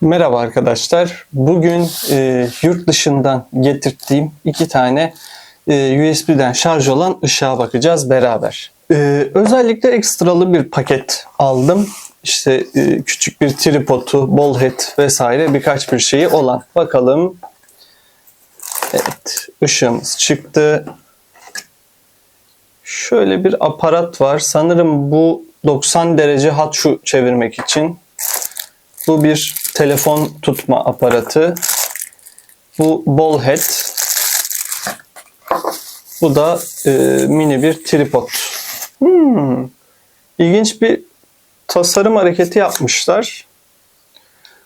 Merhaba arkadaşlar. Bugün e, yurt dışından getirdiğim iki tane e, USB'den şarj olan ışığa bakacağız beraber. E, özellikle ekstralı bir paket aldım. İşte e, küçük bir tripodu, ball head vesaire birkaç bir şeyi olan. Bakalım. Evet, ışığımız çıktı. Şöyle bir aparat var. Sanırım bu 90 derece hat şu çevirmek için. Bu bir telefon tutma aparatı. Bu ball head. Bu da e, mini bir tripod. Hmm. İlginç bir tasarım hareketi yapmışlar.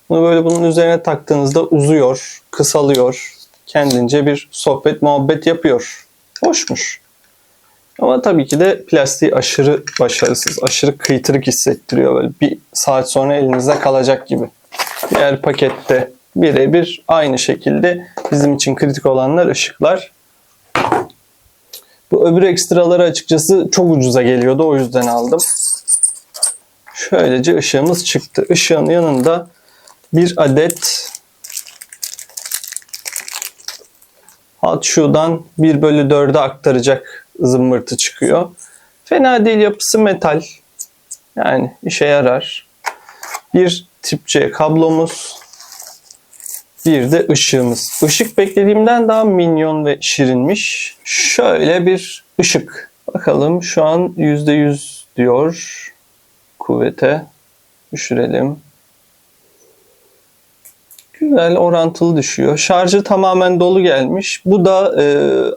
Bunu böyle bunun üzerine taktığınızda uzuyor, kısalıyor. Kendince bir sohbet muhabbet yapıyor. Hoşmuş. Ama tabii ki de plastiği aşırı başarısız, aşırı kıytırık hissettiriyor. Böyle bir saat sonra elinizde kalacak gibi. Diğer pakette birebir aynı şekilde bizim için kritik olanlar ışıklar. Bu öbür ekstraları açıkçası çok ucuza geliyordu o yüzden aldım. Şöylece ışığımız çıktı. Işığın yanında bir adet Hot Shoe'dan 1 bölü 4'e aktaracak zımbırtı çıkıyor. Fena değil yapısı metal. Yani işe yarar. Bir tip C kablomuz. Bir de ışığımız. Işık beklediğimden daha minyon ve şirinmiş. Şöyle bir ışık. Bakalım şu an %100 diyor. Kuvvete düşürelim. Güzel orantılı düşüyor. Şarjı tamamen dolu gelmiş. Bu da e,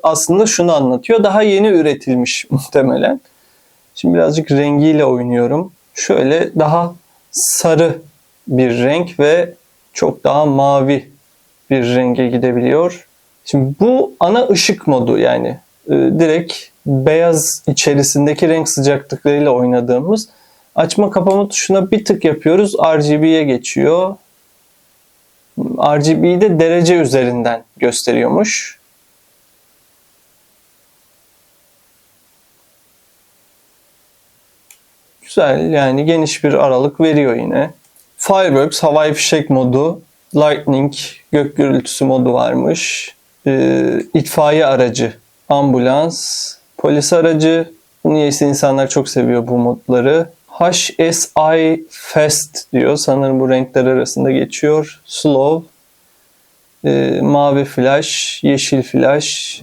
aslında şunu anlatıyor. Daha yeni üretilmiş muhtemelen. Şimdi birazcık rengiyle oynuyorum. Şöyle daha sarı bir renk ve çok daha mavi bir renge gidebiliyor. Şimdi bu ana ışık modu yani e, direkt beyaz içerisindeki renk sıcaklıklarıyla oynadığımız açma kapama tuşuna bir tık yapıyoruz RGB'ye geçiyor. RGB'yi de derece üzerinden gösteriyormuş. Güzel yani geniş bir aralık veriyor yine. Fireworks havai fişek modu, Lightning gök gürültüsü modu varmış. Ee, itfaiye aracı, ambulans, polis aracı. Niyeyse insanlar çok seviyor bu modları. HSI Fast diyor. Sanırım bu renkler arasında geçiyor. Slow, e, mavi flash, yeşil flash,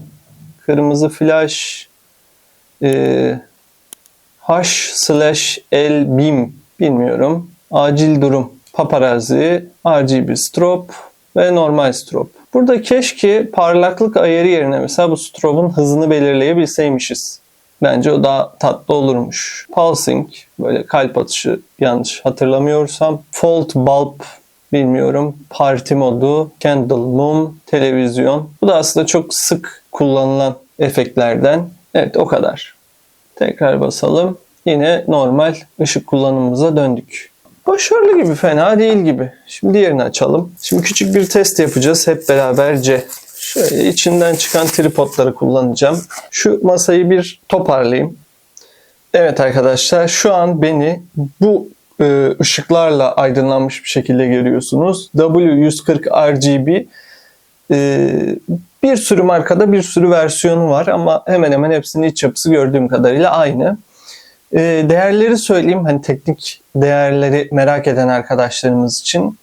kırmızı flash, e, H slash L beam bilmiyorum. Acil durum, paparazzi, RGB strobe ve normal strobe. Burada keşke parlaklık ayarı yerine mesela bu strobe'un hızını belirleyebilseymişiz. Bence o daha tatlı olurmuş. Pulsing, böyle kalp atışı yanlış hatırlamıyorsam. Fault bulb bilmiyorum. Parti modu, candle mum, televizyon. Bu da aslında çok sık kullanılan efektlerden. Evet o kadar. Tekrar basalım. Yine normal ışık kullanımımıza döndük. Başarılı gibi, fena değil gibi. Şimdi diğerini açalım. Şimdi küçük bir test yapacağız hep beraberce. Şöyle içinden çıkan tripodları kullanacağım. Şu masayı bir toparlayayım. Evet arkadaşlar şu an beni bu e, ışıklarla aydınlanmış bir şekilde görüyorsunuz. W140 RGB e, bir sürü markada bir sürü versiyonu var ama hemen hemen hepsinin iç yapısı gördüğüm kadarıyla aynı. E, değerleri söyleyeyim hani teknik değerleri merak eden arkadaşlarımız için.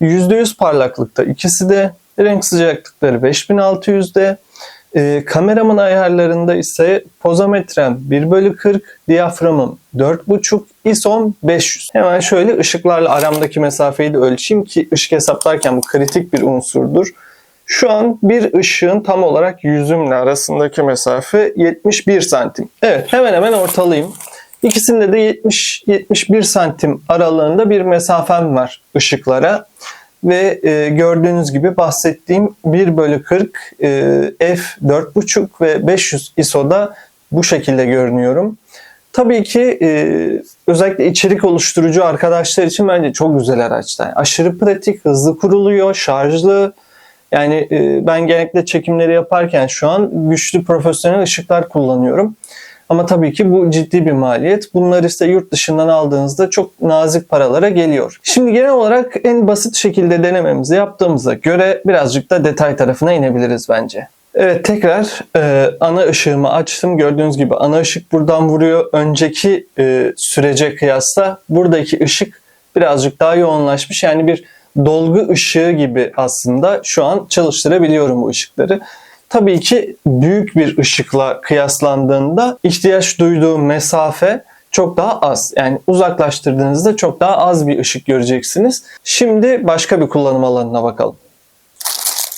%100 parlaklıkta ikisi de renk sıcaklıkları 5600'de. E, kameramın ayarlarında ise pozometrem 1 bölü 40, diyaframım 4.5, ISO'm 500. Hemen şöyle ışıklarla aramdaki mesafeyi de ölçeyim ki ışık hesaplarken bu kritik bir unsurdur. Şu an bir ışığın tam olarak yüzümle arasındaki mesafe 71 santim. Evet hemen hemen ortalayayım. İkisinde de 70-71 santim aralığında bir mesafem var ışıklara. Ve e, gördüğünüz gibi bahsettiğim 1 bölü 40 e, f 4.5 ve 500 ISO'da bu şekilde görünüyorum. Tabii ki e, özellikle içerik oluşturucu arkadaşlar için bence çok güzel araçlar. Aşırı pratik, hızlı kuruluyor, şarjlı. Yani e, ben genellikle çekimleri yaparken şu an güçlü profesyonel ışıklar kullanıyorum. Ama tabii ki bu ciddi bir maliyet. Bunlar ise yurt dışından aldığınızda çok nazik paralara geliyor. Şimdi genel olarak en basit şekilde denememizi yaptığımıza göre birazcık da detay tarafına inebiliriz bence. Evet tekrar e, ana ışığımı açtım. Gördüğünüz gibi ana ışık buradan vuruyor. Önceki e, sürece kıyasla buradaki ışık birazcık daha yoğunlaşmış. Yani bir dolgu ışığı gibi aslında şu an çalıştırabiliyorum bu ışıkları. Tabii ki büyük bir ışıkla kıyaslandığında ihtiyaç duyduğu mesafe çok daha az. Yani uzaklaştırdığınızda çok daha az bir ışık göreceksiniz. Şimdi başka bir kullanım alanına bakalım.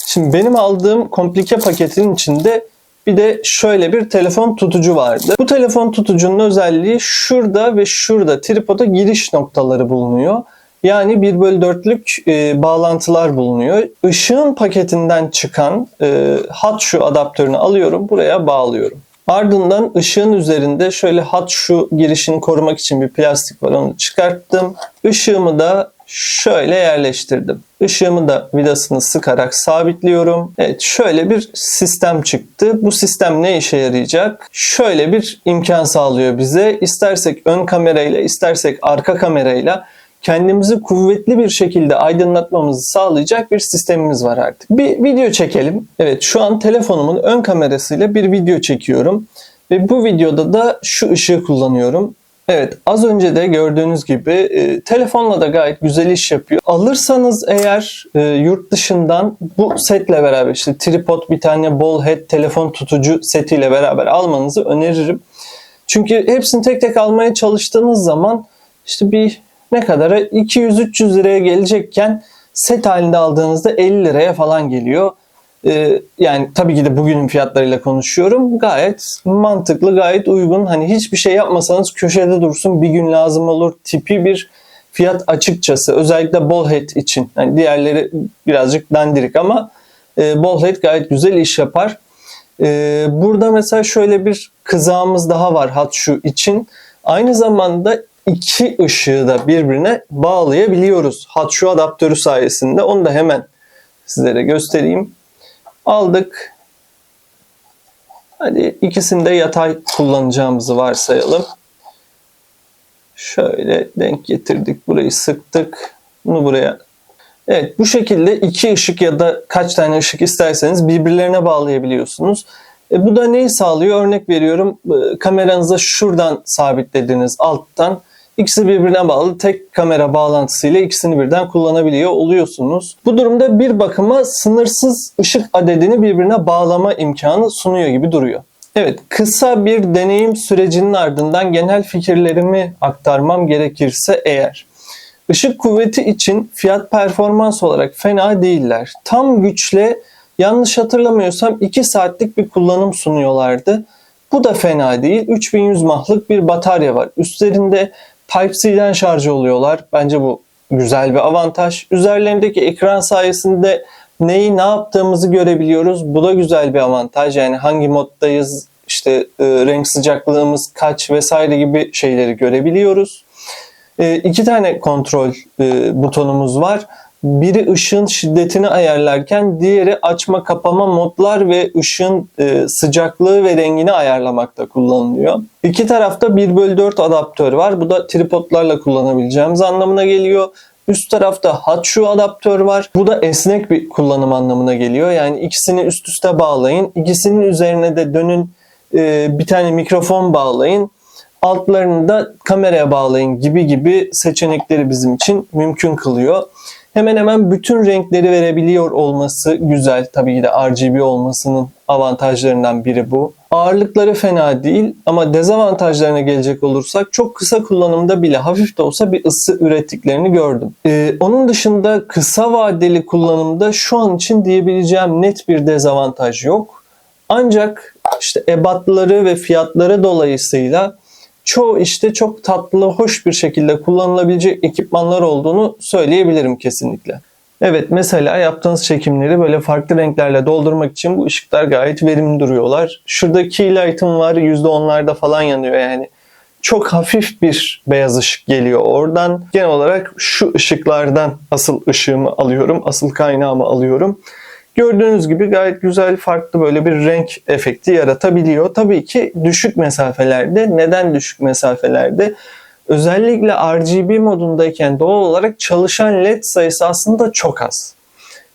Şimdi benim aldığım komplike paketin içinde bir de şöyle bir telefon tutucu vardı. Bu telefon tutucunun özelliği şurada ve şurada tripoda giriş noktaları bulunuyor. Yani 1 bölü 4'lük e, bağlantılar bulunuyor. Işığın paketinden çıkan e, hat şu adaptörünü alıyorum. Buraya bağlıyorum. Ardından ışığın üzerinde şöyle hat şu girişini korumak için bir plastik var onu çıkarttım. Işığımı da şöyle yerleştirdim. Işığımı da vidasını sıkarak sabitliyorum. Evet şöyle bir sistem çıktı. Bu sistem ne işe yarayacak? Şöyle bir imkan sağlıyor bize. İstersek ön kamerayla istersek arka kamerayla kendimizi kuvvetli bir şekilde aydınlatmamızı sağlayacak bir sistemimiz var artık. Bir video çekelim. Evet şu an telefonumun ön kamerasıyla bir video çekiyorum. Ve bu videoda da şu ışığı kullanıyorum. Evet az önce de gördüğünüz gibi e, telefonla da gayet güzel iş yapıyor. Alırsanız eğer e, yurt dışından bu setle beraber işte tripod bir tane ball head telefon tutucu setiyle beraber almanızı öneririm. Çünkü hepsini tek tek almaya çalıştığınız zaman işte bir ne kadara 200-300 liraya gelecekken set halinde aldığınızda 50 liraya falan geliyor. Ee, yani tabii ki de bugünün fiyatlarıyla konuşuyorum. Gayet mantıklı, gayet uygun. Hani hiçbir şey yapmasanız köşede dursun bir gün lazım olur tipi bir fiyat açıkçası. Özellikle Ballhead için. Yani diğerleri birazcık dandirik ama e, Ballhead gayet güzel iş yapar. E, burada mesela şöyle bir kızağımız daha var hat şu için. Aynı zamanda iki ışığı da birbirine bağlayabiliyoruz. Hat şu adaptörü sayesinde. Onu da hemen sizlere göstereyim. Aldık. Hadi ikisini de yatay kullanacağımızı varsayalım. Şöyle denk getirdik. Burayı sıktık. Bunu buraya. Evet bu şekilde iki ışık ya da kaç tane ışık isterseniz birbirlerine bağlayabiliyorsunuz. E, bu da neyi sağlıyor? Örnek veriyorum e, kameranıza şuradan sabitlediğiniz alttan İkisi birbirine bağlı tek kamera bağlantısıyla ikisini birden kullanabiliyor oluyorsunuz. Bu durumda bir bakıma sınırsız ışık adedini birbirine bağlama imkanı sunuyor gibi duruyor. Evet, kısa bir deneyim sürecinin ardından genel fikirlerimi aktarmam gerekirse eğer. Işık kuvveti için fiyat performans olarak fena değiller. Tam güçle yanlış hatırlamıyorsam 2 saatlik bir kullanım sunuyorlardı. Bu da fena değil. 3100 mahlık bir batarya var. Üstlerinde Type-C'den şarj oluyorlar. Bence bu güzel bir avantaj. Üzerlerindeki ekran sayesinde neyi ne yaptığımızı görebiliyoruz. Bu da güzel bir avantaj. Yani hangi moddayız, işte e, renk sıcaklığımız kaç vesaire gibi şeyleri görebiliyoruz. E, iki tane kontrol e, butonumuz var. Biri ışığın şiddetini ayarlarken diğeri açma kapama modlar ve ışığın e, sıcaklığı ve rengini ayarlamakta kullanılıyor. İki tarafta 1 bölü 4 adaptör var. Bu da tripodlarla kullanabileceğimiz anlamına geliyor. Üst tarafta hat şu adaptör var. Bu da esnek bir kullanım anlamına geliyor. Yani ikisini üst üste bağlayın. İkisinin üzerine de dönün e, bir tane mikrofon bağlayın altlarını da kameraya bağlayın gibi gibi seçenekleri bizim için mümkün kılıyor hemen hemen bütün renkleri verebiliyor olması güzel. Tabii ki de RGB olmasının avantajlarından biri bu. Ağırlıkları fena değil ama dezavantajlarına gelecek olursak çok kısa kullanımda bile hafif de olsa bir ısı ürettiklerini gördüm. Ee, onun dışında kısa vadeli kullanımda şu an için diyebileceğim net bir dezavantaj yok. Ancak işte ebatları ve fiyatları dolayısıyla çoğu işte çok tatlı, hoş bir şekilde kullanılabilecek ekipmanlar olduğunu söyleyebilirim kesinlikle. Evet mesela yaptığınız çekimleri böyle farklı renklerle doldurmak için bu ışıklar gayet verimli duruyorlar. Şurada key light'ım var %10'larda falan yanıyor yani. Çok hafif bir beyaz ışık geliyor oradan. Genel olarak şu ışıklardan asıl ışığımı alıyorum, asıl kaynağımı alıyorum. Gördüğünüz gibi gayet güzel farklı böyle bir renk efekti yaratabiliyor. Tabii ki düşük mesafelerde. Neden düşük mesafelerde? Özellikle RGB modundayken doğal olarak çalışan led sayısı aslında çok az.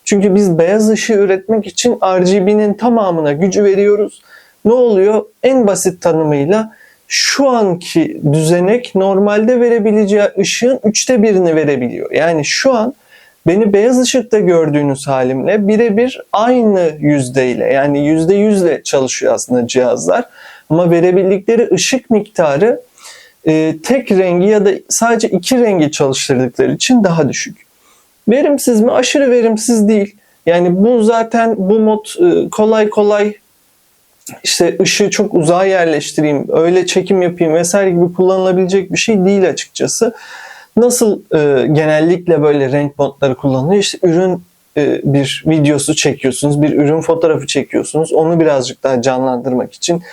Çünkü biz beyaz ışığı üretmek için RGB'nin tamamına gücü veriyoruz. Ne oluyor? En basit tanımıyla şu anki düzenek normalde verebileceği ışığın üçte birini verebiliyor. Yani şu an beni beyaz ışıkta gördüğünüz halimle birebir aynı yüzdeyle yani yüzde yüzle çalışıyor aslında cihazlar. Ama verebildikleri ışık miktarı e, tek rengi ya da sadece iki rengi çalıştırdıkları için daha düşük. Verimsiz mi? Aşırı verimsiz değil. Yani bu zaten bu mod e, kolay kolay işte ışığı çok uzağa yerleştireyim, öyle çekim yapayım vesaire gibi kullanılabilecek bir şey değil açıkçası. Nasıl e, genellikle böyle renk modları kullanılıyor? İşte ürün e, bir videosu çekiyorsunuz, bir ürün fotoğrafı çekiyorsunuz. Onu birazcık daha canlandırmak için.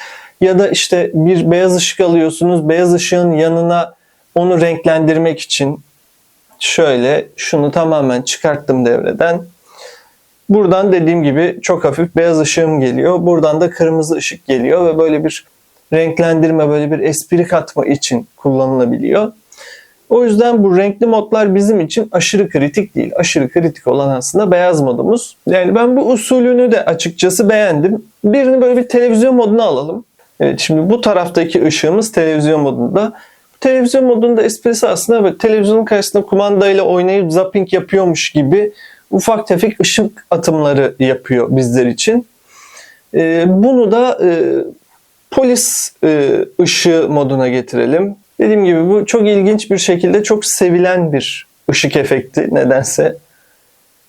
Ya da işte bir beyaz ışık alıyorsunuz, beyaz ışığın yanına onu renklendirmek için şöyle şunu tamamen çıkarttım devreden. Buradan dediğim gibi çok hafif beyaz ışığım geliyor. Buradan da kırmızı ışık geliyor ve böyle bir renklendirme, böyle bir espri katma için kullanılabiliyor. O yüzden bu renkli modlar bizim için aşırı kritik değil. Aşırı kritik olan aslında beyaz modumuz. Yani ben bu usulünü de açıkçası beğendim. Birini böyle bir televizyon moduna alalım. Evet şimdi bu taraftaki ışığımız televizyon modunda. Televizyon modunda esprisi aslında böyle televizyonun karşısında kumandayla oynayıp zapping yapıyormuş gibi ufak tefek ışık atımları yapıyor bizler için. Ee, bunu da e, polis e, ışığı moduna getirelim. Dediğim gibi bu çok ilginç bir şekilde çok sevilen bir ışık efekti nedense.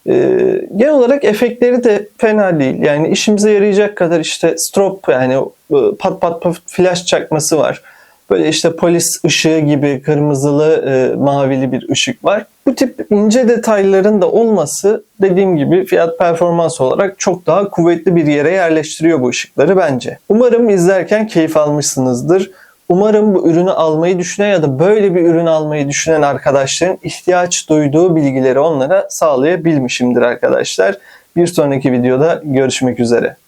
Ee, genel olarak efektleri de fena değil. Yani işimize yarayacak kadar işte strop yani e, pat pat pat flash çakması var. Böyle işte polis ışığı gibi kırmızılı e, mavili bir ışık var. Bu tip ince detayların da olması dediğim gibi fiyat performans olarak çok daha kuvvetli bir yere yerleştiriyor bu ışıkları bence. Umarım izlerken keyif almışsınızdır. Umarım bu ürünü almayı düşünen ya da böyle bir ürün almayı düşünen arkadaşların ihtiyaç duyduğu bilgileri onlara sağlayabilmişimdir arkadaşlar. Bir sonraki videoda görüşmek üzere.